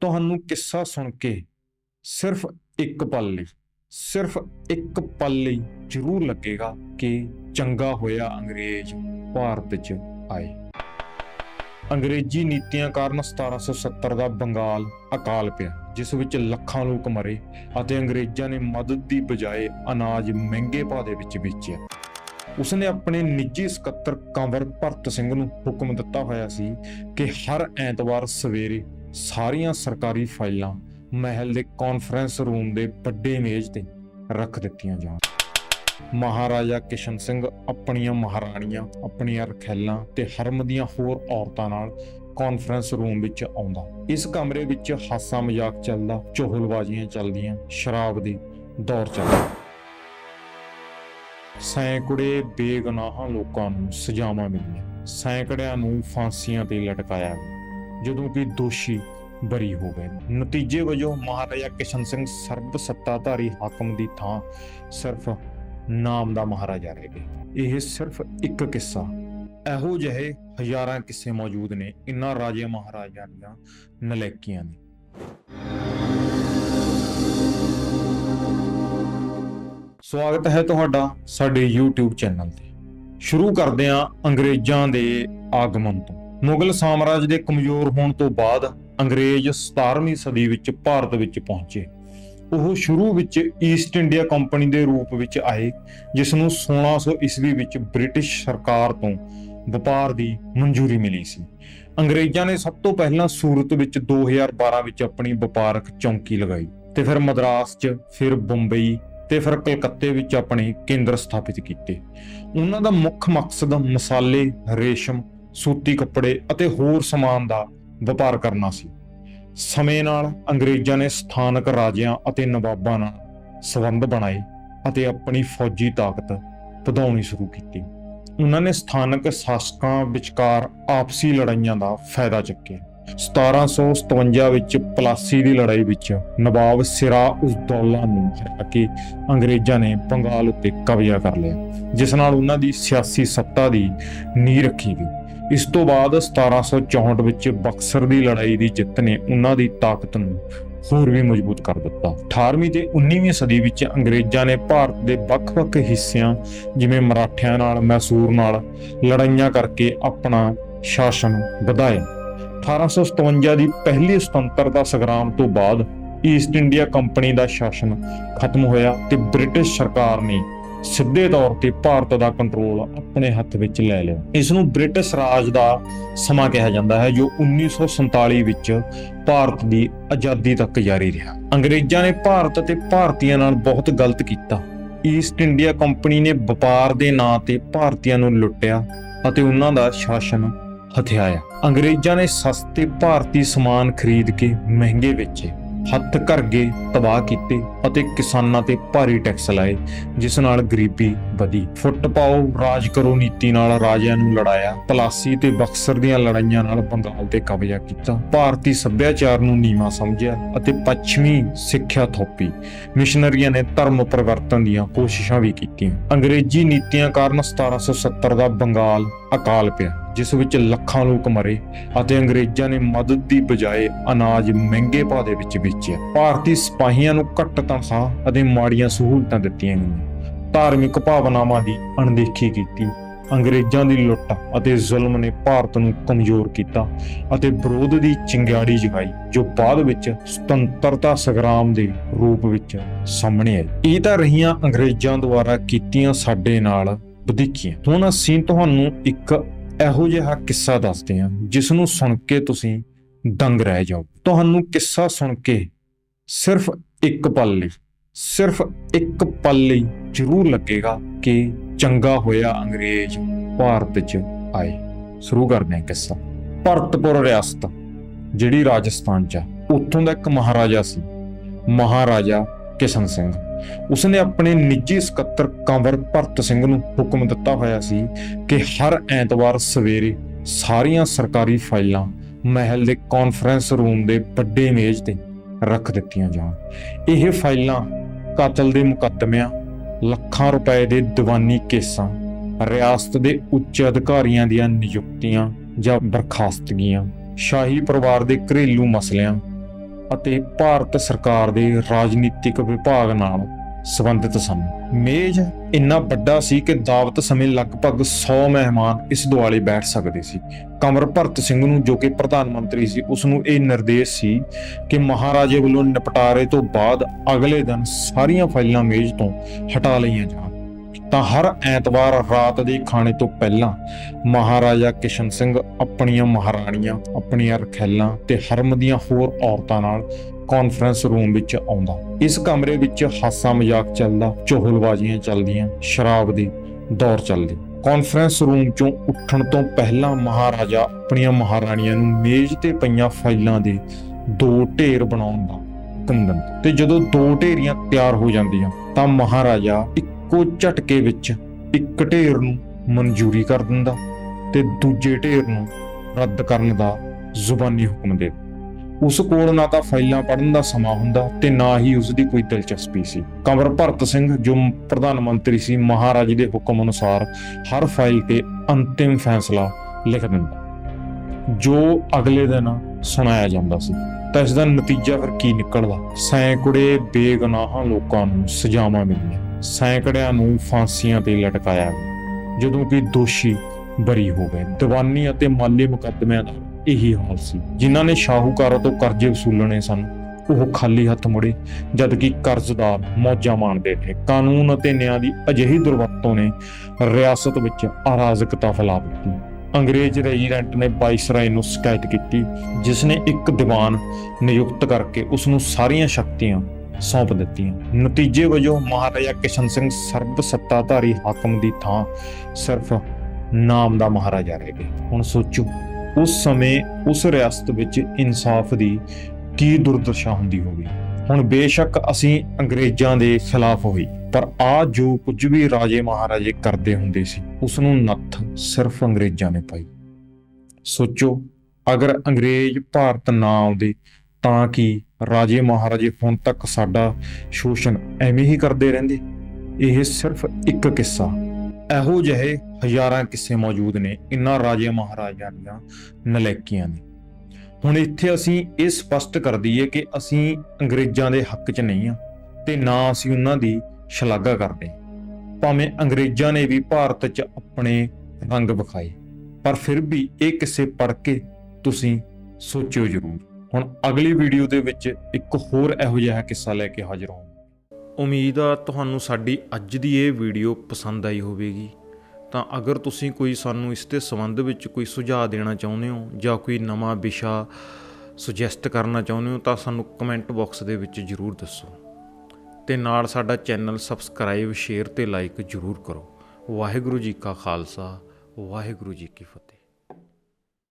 ਤੁਹਾਨੂੰ ਕਿੱਸਾ ਸੁਣ ਕੇ ਸਿਰਫ ਇੱਕ ਪਲ ਲਈ, ਸਿਰਫ ਇੱਕ ਪਲ ਲਈ ਜ਼ਰੂਰ ਲੱਗੇਗਾ ਕਿ ਚੰਗਾ ਹੋਇਆ ਅੰਗਰੇਜ਼ ਭਾਰਤ 'ਚ ਆਏ। ਅੰਗਰੇਜ਼ੀ ਨੀਤੀਆਂ ਕਾਰਨ 1770 ਦਾ ਬੰਗਾਲ ਅਕਾਲ ਪਿਆ, ਜਿਸ ਵਿੱਚ ਲੱਖਾਂ ਲੋਕ ਮਰੇ ਅਤੇ ਅੰਗਰੇਜ਼ਾਂ ਨੇ ਮਦਦ ਦੀ ਬਜਾਏ ਅਨਾਜ ਮਹਿੰਗੇ ਭਾਅ ਦੇ ਵਿੱਚ ਵੇਚਿਆ। ਉਸਨੇ ਆਪਣੇ ਨਿੱਜੀ ਸਕੱਤਰ ਕੰਵਰ ਭਰਤ ਸਿੰਘ ਨੂੰ ਹੁਕਮ ਦਿੱਤਾ ਹੋਇਆ ਸੀ ਕਿ ਹਰ ਐਤਵਾਰ ਸਵੇਰੇ ਸਾਰੀਆਂ ਸਰਕਾਰੀ ਫਾਈਲਾਂ ਮਹਿਲ ਦੇ ਕਾਨਫਰੰਸ ਰੂਮ ਦੇ ਵੱਡੇ ਮੇਜ਼ ਤੇ ਰੱਖ ਦਿੱਤੀਆਂ ਜਾਣ। ਮਹਾਰਾਜਾ ਕਿਸ਼ਨ ਸਿੰਘ ਆਪਣੀਆਂ ਮਹਾਰਾਣੀਆਂ, ਆਪਣੀਆਂ ਰਖੈਲਾਂ ਤੇ ਹਰਮ ਦੀਆਂ ਹੋਰ ਔਰਤਾਂ ਨਾਲ ਕਾਨਫਰੰਸ ਰੂਮ ਵਿੱਚ ਆਉਂਦਾ। ਇਸ ਕਮਰੇ ਵਿੱਚ ਹਾਸਾ ਮਜ਼ਾਕ ਚੱਲਦਾ, ਚੋਹਲਬਾਜ਼ੀਆਂ ਚੱਲਦੀਆਂ, ਸ਼ਰਾਬ ਦੀ ਦੌਰ ਚੱਲਦਾ। ਸੈਂਕੜੇ ਬੇਗਨਾਹਾਂ ਲੋਕਾਂ ਨੂੰ ਸਜ਼ਾਵਾਂ ਮਿਲੀਆਂ। ਸੈਂਕੜਿਆਂ ਨੂੰ ਫਾਂਸੀਆਂ ਤੇ ਲਟਕਾਇਆ ਗਿਆ। ਜਦੋਂ ਕਿ ਦੋਸ਼ੀ ਬਰੀ ਹੋ ਗਏ। ਨਤੀਜੇ ਵਜੋਂ ਮਹਾਰਾਜਾ ਕਿਸ਼ਨ ਸਿੰਘ ਸਰਬ ਸੱਤਾਧਾਰੀ ਹਾਕਮ ਦੀ ਥਾਂ ਸਿਰਫ ਨਾਮ ਦਾ ਮਹਾਰਾਜਾ ਰਹਿ ਗਿਆ ਇਹ ਸਿਰਫ ਇੱਕ ਕਿੱਸਾ। ਇਹੋ ਜਿਹੇ ਹਜ਼ਾਰਾਂ ਕਿੱਸੇ ਮੌਜੂਦ ਨੇ ਇਨ੍ਹਾਂ ਰਾਜੇ ਮਹਾਰਾਜਿਆਂ ਦੀਆਂ ਨਲੇਕੀਆਂ ਨੇ। ਸਵਾਗਤ ਹੈ ਤੁਹਾਡਾ ਸਾਡੇ YouTube ਚੈਨਲ ਤੇ। ਸ਼ੁਰੂ ਕਰਦੇ ਹਾਂ ਅੰਗਰੇਜ਼ਾਂ ਦੇ ਆਗਮਨ ਤੋਂ। ਮੁਗਲ ਸਾਮਰਾਜ ਦੇ ਕਮਜ਼ੋਰ ਹੋਣ ਤੋਂ ਬਾਅਦ ਅੰਗਰੇਜ਼ 17ਵੀਂ ਸਦੀ ਵਿੱਚ ਭਾਰਤ ਵਿੱਚ ਪਹੁੰਚੇ। ਉਹ ਸ਼ੁਰੂ ਵਿੱਚ ਈਸਟ ਇੰਡੀਆ ਕੰਪਨੀ ਦੇ ਰੂਪ ਵਿੱਚ ਆਏ, ਜਿਸ ਨੂੰ 1600 ਈਸਵੀ ਵਿੱਚ ਬ੍ਰਿਟਿਸ਼ ਸਰਕਾਰ ਤੋਂ ਵਪਾਰ ਦੀ ਮਨਜ਼ੂਰੀ ਮਿਲੀ ਸੀ। ਅੰਗਰੇਜ਼ਾਂ ਨੇ ਸਭ ਤੋਂ ਪਹਿਲਾਂ ਸੂਰਤ ਵਿੱਚ 2012 ਵਿੱਚ ਆਪਣੀ ਵਪਾਰਕ ਚੌਂਕੀ ਲਗਾਈ ਤੇ ਫਿਰ ਮਦਰਾਸ 'ਚ, ਫਿਰ ਬੰਬਈ ਤੇ ਫਿਰ ਕਲਕੱਤੇ ਵਿੱਚ ਆਪਣੇ ਕੇਂਦਰ ਸਥਾਪਿਤ ਕੀਤੇ। ਉਹਨਾਂ ਦਾ ਮੁੱਖ ਮਕਸਦ ਮਸਾਲੇ, ਰੇਸ਼ਮ ਸੂਤੀ ਕੱਪੜੇ ਅਤੇ ਹੋਰ ਸਮਾਨ ਦਾ ਵਪਾਰ ਕਰਨਾ ਸੀ। ਸਮੇਂ ਨਾਲ ਅੰਗਰੇਜ਼ਾਂ ਨੇ ਸਥਾਨਕ ਰਾਜਿਆਂ ਅਤੇ ਨਵਾਬਾਂ ਨਾਲ ਸਬੰਧ ਬਣਾਏ ਅਤੇ ਆਪਣੀ ਫੌਜੀ ਤਾਕਤ ਵਧਾਉਣੀ ਸ਼ੁਰੂ ਕੀਤੀ। ਉਹਨਾਂ ਨੇ ਸਥਾਨਕ ਸ਼ਾਸਕਾਂ ਵਿਚਕਾਰ ਆਪਸੀ ਲੜਾਈਆਂ ਦਾ ਫਾਇਦਾ ਚੱਕਿਆ। 1757 ਵਿੱਚ ਪਲਾਸੀ ਦੀ ਲੜਾਈ ਵਿੱਚ ਨਵਾਬ ਸਿਰਾ ਉਸ ਦੌਲਾ ਨੂੰ ਹਰਾ ਕੇ ਅੰਗਰੇਜ਼ਾਂ ਨੇ ਬੰਗਾਲ ਉੱਤੇ ਕਬਜ਼ਾ ਕਰ ਲਿਆ, ਜਿਸ ਨਾਲ ਉਹਨਾਂ ਦੀ ਸਿਆਸੀ ਸੱਤਾ ਦੀ ਨੀਂਹ ਰੱਖੀ ਗਈ। ਇਸ ਤੋਂ ਬਾਅਦ 1764 ਵਿੱਚ ਬਕਸਰ ਦੀ ਲੜਾਈ ਦੀ ਜਿੱਤ ਨੇ ਉਹਨਾਂ ਦੀ ਤਾਕਤ ਨੂੰ ਹੋਰ ਵੀ ਮਜ਼ਬੂਤ ਕਰ ਦਿੱਤਾ। 18ਵੀਂ ਤੇ 19ਵੀਂ ਸਦੀ ਵਿੱਚ ਅੰਗਰੇਜ਼ਾਂ ਨੇ ਭਾਰਤ ਦੇ ਵੱਖ-ਵੱਖ ਹਿੱਸਿਆਂ, ਜਿਵੇਂ ਮਰਾਠਿਆਂ ਨਾਲ, ਮੈਸੂਰ ਨਾਲ ਲੜਾਈਆਂ ਕਰਕੇ ਆਪਣਾ ਸ਼ਾਸਨ ਵਧਾਇਆ। 1857 ਦੀ ਪਹਿਲੀ ਸੁਤੰਤਰਤਾ ਸੰਗਰਾਮ ਤੋਂ ਬਾਅਦ ਈਸਟ ਇੰਡੀਆ ਕੰਪਨੀ ਦਾ ਸ਼ਾਸਨ ਖਤਮ ਹੋਇਆ ਤੇ ਬ੍ਰਿਟਿਸ਼ ਸਰਕਾਰ ਨੇ ਸਿੱਧੇ ਤੌਰ ਤੇ ਭਾਰਤ ਦਾ ਕੰਟਰੋਲ ਆਪਣੇ ਹੱਥ ਵਿੱਚ ਲੈ ਲਿਆ। ਇਸ ਨੂੰ ਬ੍ਰਿਟਿਸ਼ ਰਾਜ ਦਾ ਸਮਾਂ ਕਿਹਾ ਜਾਂਦਾ ਹੈ, ਜੋ 1947 ਵਿੱਚ ਭਾਰਤ ਦੀ ਆਜ਼ਾਦੀ ਤੱਕ ਜਾਰੀ ਰਿਹਾ। ਅੰਗਰੇਜ਼ਾਂ ਨੇ ਭਾਰਤ ਅਤੇ ਭਾਰਤੀਆਂ ਨਾਲ ਬਹੁਤ ਗਲਤ ਕੀਤਾ। ਈਸਟ ਇੰਡੀਆ ਕੰਪਨੀ ਨੇ ਵਪਾਰ ਦੇ ਨਾਂ ਤੇ ਭਾਰਤੀਆਂ ਨੂੰ ਲੁੱਟਿਆ ਅਤੇ ਉਹਨਾਂ ਦਾ ਸ਼ਾਸਨ ਹਥਿਆਇਆ। ਅੰਗਰੇਜ਼ਾਂ ਨੇ ਸਸਤੇ ਭਾਰਤੀ ਸਮਾਨ ਖਰੀਦ ਕੇ ਮਹਿੰਗੇ ਵੇਚੇ। ਹੱਥ ਕਰਗੇ ਤਬਾਹ ਕੀਤੇ ਅਤੇ ਕਿਸਾਨਾਂ ਤੇ ਭਾਰੀ ਟੈਕਸ ਲਾਏ, ਜਿਸ ਨਾਲ ਗਰੀਬੀ ਵਧੀ। ਫੁੱਟ ਪਾਓ ਰਾਜ ਕਰੋ ਨੀਤੀ ਨਾਲ ਰਾਜਿਆਂ ਨੂੰ ਲੜਾਇਆ ਪਲਾਸੀ ਤੇ ਬਕਸਰ ਦੀਆਂ ਲੜਾਈਆਂ ਨਾਲ ਬੰਗਾਲ ਤੇ ਕਬਜ਼ਾ ਕੀਤਾ। ਭਾਰਤੀ ਸੱਭਿਆਚਾਰ ਨੂੰ ਨੀਵਾਂ ਸਮਝਿਆ ਅਤੇ ਪੱਛਮੀ ਸਿੱਖਿਆ ਥੋਪੀ। ਮਿਸ਼ਨਰੀਆਂ ਨੇ ਧਰਮ ਪਰਿਵਰਤਨ ਦੀਆਂ ਕੋਸ਼ਿਸ਼ਾਂ ਵੀ ਕੀਤੀਆਂ। ਅੰਗਰੇਜ਼ੀ ਨੀਤੀਆਂ ਕਾਰਨ 1770 ਦਾ ਬੰਗਾਲ ਅਕਾਲ ਪਿਆ। ਜਿਸ ਵਿੱਚ ਲੱਖਾਂ ਲੋਕ ਮਰੇ ਅਤੇ ਅੰਗਰੇਜ਼ਾਂ ਨੇ ਮਦਦ ਦੀ ਬਜਾਏ ਅਨਾਜ ਮਹਿੰਗੇ ਭਾਅ ਦੇ ਵਿੱਚ ਵੇਚਿਆ ਭਾਰਤੀ ਸਿਪਾਹੀਆਂ ਨੂੰ ਘੱਟ ਤਨਖਾਹ ਅਤੇ ਮਾੜੀਆਂ ਸਹੂਲਤਾਂ ਦਿੱਤੀਆਂ ਗਈਆਂ। ਧਾਰਮਿਕ ਭਾਵਨਾਵਾਂ ਦੀ ਅਣਦੇਖੀ ਕੀਤੀ। ਅੰਗਰੇਜ਼ਾਂ ਦੀ ਲੁੱਟ ਅਤੇ ਜ਼ੁਲਮ ਨੇ ਭਾਰਤ ਨੂੰ ਕਮਜ਼ੋਰ ਕੀਤਾ ਅਤੇ ਵਿਰੋਧ ਦੀ ਚਿੰਗਾੜੀ ਜਗਾਈ, ਜੋ ਬਾਅਦ ਵਿੱਚ ਸੁਤੰਤਰਤਾ ਸੰਗਰਾਮ ਦੇ ਰੂਪ ਵਿੱਚ ਸਾਹਮਣੇ ਆਈ। ਇਹ ਤਾਂ ਰਹੀਆਂ ਅੰਗਰੇਜ਼ਾਂ ਦੁਆਰਾ ਕੀਤੀਆਂ ਸਾਡੇ ਨਾਲ ਵਧੀਕੀਆਂ। ਹੁਣ ਅਸੀਂ ਤੁਹਾਨੂੰ ਇੱਕ ਇਹੋ ਜਿਹਾ ਕਿੱਸਾ ਦੱਸਦੇ ਹਾਂ ਜਿਸ ਨੂੰ ਸੁਣ ਕੇ ਤੁਸੀਂ ਦੰਗ ਰਹਿ ਜਾਓ। ਤੁਹਾਨੂੰ ਕਿੱਸਾ ਸੁਣ ਕੇ ਸਿਰਫ ਇੱਕ ਪਲ ਲਈ, ਸਿਰਫ ਇੱਕ ਪਲ ਲਈ ਜ਼ਰੂਰ ਲੱਗੇਗਾ ਕਿ ਚੰਗਾ ਹੋਇਆ ਅੰਗਰੇਜ਼ ਭਾਰਤ 'ਚ ਆਏ। ਸ਼ੁਰੂ ਕਰਦੇ ਹਾਂ ਕਿੱਸਾ। ਭਰਤਪੁਰ ਰਿਆਸਤ, ਜਿਹੜੀ ਰਾਜਸਥਾਨ 'ਚ ਆ, ਉੱਥੋਂ ਦਾ ਇੱਕ ਮਹਾਰਾਜਾ ਸੀ, ਮਹਾਰਾਜਾ ਕਿਸ਼ਨ ਸਿੰਘ। ਉਸਨੇ ਆਪਣੇ ਨਿੱਜੀ ਸਕੱਤਰ ਕੰਵਰ ਭਰਤ ਸਿੰਘ ਨੂੰ ਹੁਕਮ ਦਿੱਤਾ ਹੋਇਆ ਸੀ ਕਿ ਹਰ ਐਤਵਾਰ ਸਵੇਰੇ ਸਾਰੀਆਂ ਸਰਕਾਰੀ ਫਾਈਲਾਂ ਮਹਿਲ ਦੇ ਕਾਨਫਰੰਸ ਰੂਮ ਦੇ ਵੱਡੇ ਮੇਜ਼ ਤੇ ਰੱਖ ਦਿੱਤੀਆਂ ਜਾਣ। ਇਹ ਫਾਈਲਾਂ ਕਾਤਲ ਦੇ ਮੁਕੱਦਮਿਆਂ, ਲੱਖਾਂ ਰੁਪਏ ਦੇ ਦੀਵਾਨੀ ਕੇਸਾਂ, ਰਿਆਸਤ ਦੇ ਉੱਚ ਅਧਿਕਾਰੀਆਂ ਦੀਆਂ ਨਿਯੁਕਤੀਆਂ ਜਾਂ ਬਰਖਾਸਤਗੀਆਂ, ਸ਼ਾਹੀ ਪਰਿਵਾਰ ਦੇ ਘਰੇਲੂ ਮਸਲਿਆਂ ਅਤੇ ਭਾਰਤ ਸਰਕਾਰ ਦੇ ਰਾਜਨੀਤਿਕ ਵਿਭਾਗ ਨਾਲ ਸੰਬੰਧਿਤ ਸਨ। ਮੇਜ਼ ਇੰਨਾ ਵੱਡਾ ਸੀ ਕਿ ਦਾਵਤ ਸਮੇਂ ਲਗਭਗ 100 ਮਹਿਮਾਨ ਇਸ ਦੁਆਲੇ ਬੈਠ ਸਕਦੇ ਸੀ। ਕਮਰ ਭਰਤ ਸਿੰਘ ਨੂੰ ਜੋ ਕਿ ਪ੍ਰਧਾਨ ਮੰਤਰੀ ਸੀ, ਉਸ ਨੂੰ ਇਹ ਨਿਰਦੇਸ਼ ਸੀ ਕਿ ਮਹਾਰਾਜੇ ਵੱਲੋਂ ਨਿਪਟਾਰੇ ਤੋਂ ਬਾਅਦ ਅਗਲੇ ਦਿਨ ਸਾਰੀਆਂ ਫਾਈਲਾਂ ਮੇਜ਼ ਤੋਂ ਹਟਾ ਲਈਆਂ ਜਾਣ। ਤਾਂ ਹਰ ਐਤਵਾਰ ਰਾਤ ਦੇ ਖਾਣੇ ਤੋਂ ਪਹਿਲਾਂ ਮਹਾਰਾਜਾ ਕਿਸ਼ਨ ਸਿੰਘ ਆਪਣੀਆਂ ਮਹਾਰਾਣੀਆਂ, ਆਪਣੀਆਂ ਰਖੈਲਾਂ ਤੇ ਹਰਮ ਦੀਆਂ ਹੋਰ ਔਰਤਾਂ ਨਾਲ ਕਾਨਫਰੰਸ ਰੂਮ ਵਿੱਚ ਆਉਂਦਾ। ਇਸ ਕਮਰੇ ਵਿੱਚ ਹਾਸਾ ਮਜ਼ਾਕ ਚੱਲਦਾ, ਚੋਹਲਬਾਜ਼ੀਆਂ ਚੱਲਦੀਆਂ, ਸ਼ਰਾਬ ਦੀ ਦੌਰ ਚੱਲਦੀ। ਕਾਨਫਰੰਸ ਰੂਮ ਚੋਂ ਉੱਠਣ ਤੋਂ ਪਹਿਲਾਂ ਮਹਾਰਾਜਾ ਆਪਣੀਆਂ ਮਹਾਰਾਣੀਆਂ ਨੂੰ ਮੇਜ਼ ਤੇ ਪਈਆਂ ਫਾਈਲਾਂ ਦੇ ਦੋ ਢੇਰ ਬਣਾਉਣ ਦਾ ਹੁਕਮ ਦਿੰਦਾ। ਤੇ ਜਦੋਂ ਦੋ ਢੇਰੀਆਂ ਤਿਆਰ ਹੋ ਜਾਂਦੀਆਂ, ਤਾਂ ਮਹਾਰਾਜਾ ਇੱਕੋ ਝਟਕੇ ਵਿੱਚ ਇੱਕ ਢੇਰ ਨੂੰ ਮਨਜ਼ੂਰੀ ਕਰ ਦਿੰਦਾ ਤੇ ਦੂਜੇ ਢੇਰ ਨੂੰ ਰੱਦ ਕਰਨ ਦਾ ਜ਼ੁਬਾਨੀ ਹੁਕਮ ਦੇ ਉਸ ਕੋਲ ਨਾ ਤਾਂ ਫਾਈਲਾਂ ਪੜ੍ਹਨ ਦਾ ਸਮਾਂ ਹੁੰਦਾ ਤੇ ਨਾ ਹੀ ਉਸ ਦੀ ਕੋਈ ਦਿਲਚਸਪੀ ਸੀ। ਕੰਵਰ ਭਰਤ ਸਿੰਘ, ਜੋ ਪ੍ਰਧਾਨ ਮੰਤਰੀ ਸੀ, ਮਹਾਰਾਜ ਦੇ ਹੁਕਮ ਅਨੁਸਾਰ ਹਰ ਫਾਈਲ ਤੇ ਅੰਤਿਮ ਫੈਸਲਾ ਲਿਖ ਦਿੰਦਾ। ਜੋ ਅਗਲੇ ਦਿਨ ਸੁਣਾਇਆ ਜਾਂਦਾ ਸੀ। ਤਾਂ ਇਸ ਦਾ ਨਤੀਜਾ ਫਿਰ ਕੀ ਨਿਕਲਦਾ? ਸੈਂਕੜੇ ਬੇਗਨਾਹਾਂ ਲੋਕਾਂ ਨੂੰ ਸਜ਼ਾਵਾਂ ਮਿਲੀਆਂ। ਸੈਂਕੜਿਆਂ ਨੂੰ ਫਾਂਸੀਆਂ ਤੇ ਲਟਕਾਇਆ ਗਿਆ ਜਦੋਂ ਕਿ ਦੋਸ਼ੀ ਬਰੀ ਹੋ ਗਏ। ਦੀਵਾਨੀ ਅਤੇ ਮਾਲੀ ਮੁਕੱਦਮਿਆਂ ਦਾ ਇਹੀ ਹਾਲ ਸੀ। ਜਿਨ੍ਹਾਂ ਨੇ ਸ਼ਾਹੂਕਾਰਾਂ ਤੋਂ ਕਰਜ਼ੇ ਵਸੂਲਣੇ ਸਨ, ਉਹ ਖਾਲੀ ਹੱਥ ਮੁੜੇ ਜਦ ਕਿ ਕਰਜ਼ਦਾਰ ਮੌਜਾਂ ਮਾਣਦੇ ਨੇ ਕਾਨੂੰਨ ਅਤੇ ਨਿਆਂ ਦੀ ਅਜਿਹੀ ਦੁਰਵਰਤੋਂ ਨੇ ਰਿਆਸਤ ਵਿੱਚ ਅਰਾਜ਼ਕਤਾ ਫੈਲਾ ਦਿੱਤੀ। ਅੰਗਰੇਜ਼ ਰੈਜੀਡੈਂਟ ਨੇ ਵਾਇਸਰਾਏ ਨੂੰ ਸ਼ਿਕਾਇਤ ਕੀਤੀ, ਜਿਸ ਨੇ ਇੱਕ ਦੀਵਾਨ ਨਿਯੁਕਤ ਕਰਕੇ ਉਸ ਨੂੰ ਸਾਰੀਆਂ ਸ਼ਕਤੀਆਂ ਸੌਂਪ ਦਿੱਤੀਆਂ ਨਤੀਜੇ ਵਜੋਂ ਮਹਾਰਾਜਾ ਕਿਸ਼ਨ ਸਿੰਘ ਸਰਬ ਸੱਤਾਧਾਰੀ ਹਾਕਮ ਦੀ ਥਾਂ ਸਿਰਫ ਨਾਮ ਦਾ ਮਹਾਰਾਜਾ ਰਹਿ ਗਏ ਹੁਣ ਸੋਚੋ, ਉਸ ਸਮੇਂ ਉਸ ਰਿਆਸਤ ਵਿੱਚ ਇਨਸਾਫ ਦੀ ਕੀ ਦੁਰਦਸ਼ਾ ਹੁੰਦੀ ਹੋਵੇ। ਹੁਣ ਬੇਸ਼ੱਕ ਅਸੀਂ ਅੰਗਰੇਜ਼ਾਂ ਦੇ ਖਿਲਾਫ ਹੋਈ ਪਰ ਆ ਜੋ ਕੁਝ ਵੀ ਰਾਜੇ ਮਹਾਰਾਜੇ ਕਰਦੇ ਹੁੰਦੇ ਸੀ ਉਸ ਨੂੰ ਨੱਥ ਸਿਰਫ ਅੰਗਰੇਜ਼ਾਂ ਨੇ ਪਾਈ। ਸੋਚੋ, ਅਗਰ ਅੰਗਰੇਜ਼ ਭਾਰਤ ਨਾ ਆਉਂਦੇ ਤਾਂ ਕਿ ਰਾਜੇ ਮਹਾਰਾਜੇ ਹੁਣ ਤੱਕ ਸਾਡਾ ਸ਼ੋਸ਼ਣ ਐਵੇਂ ਹੀ ਕਰਦੇ ਰਹਿੰਦੇ। ਇਹ ਸਿਰਫ ਇੱਕ ਕਿੱਸਾ। ਇਹੋ ਜਿਹੇ ਹਜ਼ਾਰਾਂ ਕਿੱਸੇ ਮੌਜੂਦ ਨੇ ਇਨ੍ਹਾਂ ਰਾਜੇ ਮਹਾਰਾਜਿਆਂ ਦੀਆਂ ਨਲੇਕੀਆਂ ਨੇ। ਹੁਣ ਇੱਥੇ ਅਸੀਂ ਇਹ ਸਪਸ਼ਟ ਕਰ ਦਈਏ ਕਿ ਅਸੀਂ ਅੰਗਰੇਜ਼ਾਂ ਦੇ ਹੱਕ 'ਚ ਨਹੀਂ ਆ ਤੇ ਨਾ ਅਸੀਂ ਉਹਨਾਂ ਦੀ ਸ਼ਲਾਘਾ ਕਰਦੇ। ਭਾਵੇਂ ਅੰਗਰੇਜ਼ਾਂ ਨੇ ਵੀ ਭਾਰਤ 'ਚ ਆਪਣੇ ਰੰਗ ਵਿਖਾਏ, ਪਰ ਫਿਰ ਵੀ ਇਹ ਕਿੱਸੇ ਪੜ੍ਹ ਕੇ ਤੁਸੀਂ ਸੋਚਿਓ ਜ਼ਰੂਰ। ਹੁਣ ਅਗਲੀ ਵੀਡੀਓ ਦੇ ਵਿੱਚ ਇੱਕ ਹੋਰ ਇਹੋ ਜਿਹਾ ਕਿੱਸਾ ਲੈ ਕੇ ਹਾਜ਼ਰ ਹਾਂ ਉਮੀਦ ਆ ਤੁਹਾਨੂੰ ਸਾਡੀ ਅੱਜ ਦੀ ਇਹ ਵੀਡੀਓ ਪਸੰਦ ਆਈ ਹੋਵੇਗੀ। ਤਾਂ ਅਗਰ ਤੁਸੀਂ ਕੋਈ ਸਾਨੂੰ ਇਸ ਦੇ ਸੰਬੰਧ ਵਿੱਚ ਕੋਈ ਸੁਝਾਅ ਦੇਣਾ ਚਾਹੁੰਦੇ ਹੋ ਜਾਂ ਕੋਈ ਨਵਾਂ ਵਿਸ਼ਾ ਸੁਜੈਸਟ ਕਰਨਾ ਚਾਹੁੰਦੇ ਹੋ ਤਾਂ ਸਾਨੂੰ ਕਮੈਂਟ ਬਾਕਸ ਦੇ ਵਿੱਚ ਜਰੂਰ ਦੱਸੋ। ਤੇ ਨਾਲ ਸਾਡਾ ਚੈਨਲ ਸਬਸਕ੍ਰਾਈਬ ਸ਼ੇਅਰ ਤੇ ਲਾਈਕ ਜਰੂਰ ਕਰੋ। ਵਾਹਿਗੁਰੂ ਜੀ ਕਾ ਖਾਲਸਾ, ਵਾਹਿਗੁਰੂ ਜੀ ਕੀ ਫਤਿਹ।